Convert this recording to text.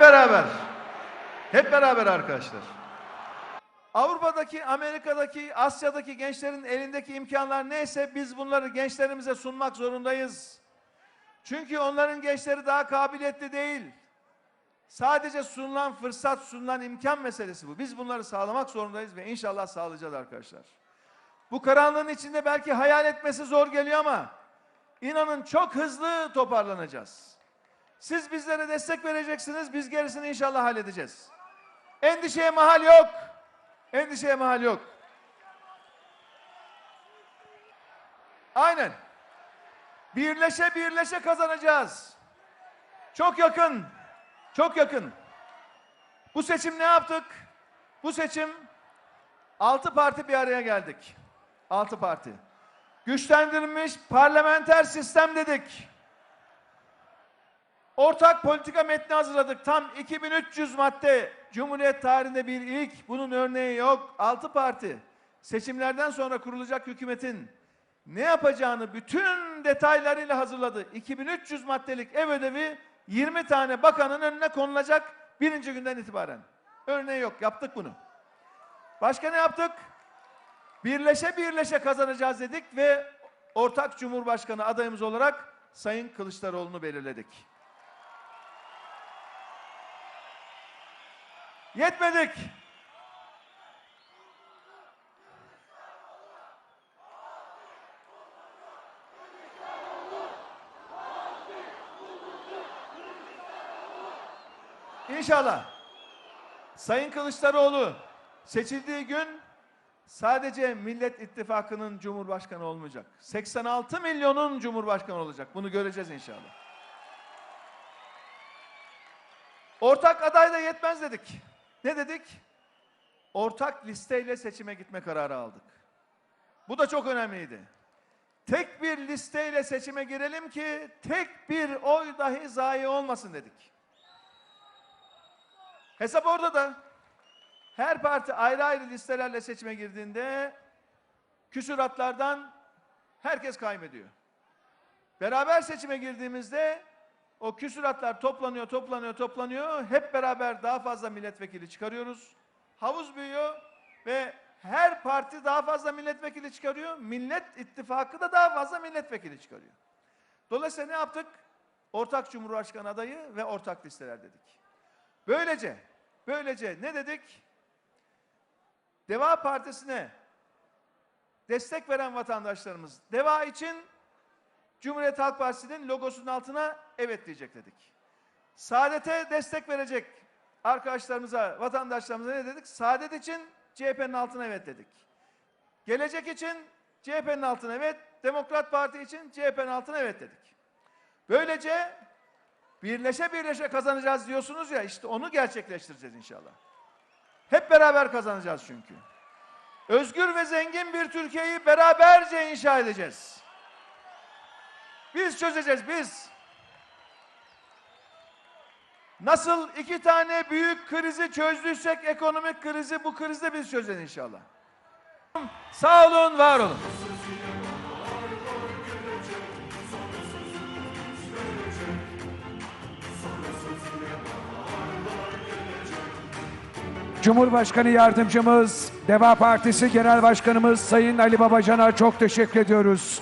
beraber. Hep beraber arkadaşlar. Avrupa'daki, Amerika'daki, Asya'daki gençlerin elindeki imkanlar neyse biz bunları gençlerimize sunmak zorundayız. Çünkü onların gençleri daha kabiliyetli değil. Sadece sunulan fırsat, sunulan imkan meselesi bu. Biz bunları sağlamak zorundayız ve inşallah sağlayacağız arkadaşlar. Bu karanlığın içinde belki hayal etmesi zor geliyor ama inanın çok hızlı toparlanacağız. Siz bizlere destek vereceksiniz, biz gerisini inşallah halledeceğiz. Endişeye mahal yok. Endişeye mahal yok. Aynen. Birleşe birleşe kazanacağız. Çok yakın. Çok yakın. Bu seçim ne yaptık? Bu seçim altı parti bir araya geldik. Altı parti. Güçlendirilmiş parlamenter sistem dedik. Ortak politika metni hazırladık. Tam 2300 madde. Cumhuriyet tarihinde bir ilk. Bunun örneği yok. Altı parti. Seçimlerden sonra kurulacak hükümetin ne yapacağını bütün detaylarıyla hazırladı. 2300 maddelik ev ödevi 20 tane bakanın önüne konulacak birinci günden itibaren. Örneği yok. Yaptık bunu. Başka ne yaptık? Birleşe birleşe kazanacağız dedik ve ortak cumhurbaşkanı adayımız olarak Sayın Kılıçdaroğlu'nu belirledik. Yetmedik. İnşallah Sayın Kılıçdaroğlu seçildiği gün sadece Millet İttifakı'nın Cumhurbaşkanı olmayacak. 86 milyonun Cumhurbaşkanı olacak. Bunu göreceğiz inşallah. Ortak aday da yetmez dedik. Ne dedik? Ortak listeyle seçime gitme kararı aldık. Bu da çok önemliydi. Tek bir listeyle seçime girelim ki tek bir oy dahi zayi olmasın dedik. Hesap orada da. Her parti ayrı ayrı listelerle seçime girdiğinde küsuratlardan herkes kaybediyor. Beraber seçime girdiğimizde o küsuratlar toplanıyor, toplanıyor, toplanıyor. Hep beraber daha fazla milletvekili çıkarıyoruz. Havuz büyüyor ve her parti daha fazla milletvekili çıkarıyor. Millet İttifakı da daha fazla milletvekili çıkarıyor. Dolayısıyla ne yaptık? Ortak Cumhurbaşkanı adayı ve ortak listeler dedik. Böylece, böylece ne dedik? Deva Partisi'ne destek veren vatandaşlarımız Deva için Cumhuriyet Halk Partisi'nin logosunun altına evet diyecek dedik. Saadet'e destek verecek arkadaşlarımıza, vatandaşlarımıza ne dedik? Saadet için CHP'nin altına evet dedik. Gelecek için CHP'nin altına evet, Demokrat Parti için CHP'nin altına evet dedik. Böylece birleşe birleşe kazanacağız diyorsunuz ya işte onu gerçekleştireceğiz inşallah. Hep beraber kazanacağız çünkü. Özgür ve zengin bir Türkiye'yi beraberce inşa edeceğiz. Biz çözeceğiz biz. Nasıl iki tane büyük krizi çözdüysek ekonomik krizi bu krizde biz çözeceğiz inşallah. Sağ olun, var olun. Cumhurbaşkanı Yardımcımız, Deva Partisi Genel Başkanımız Sayın Ali Babacan'a çok teşekkür ediyoruz.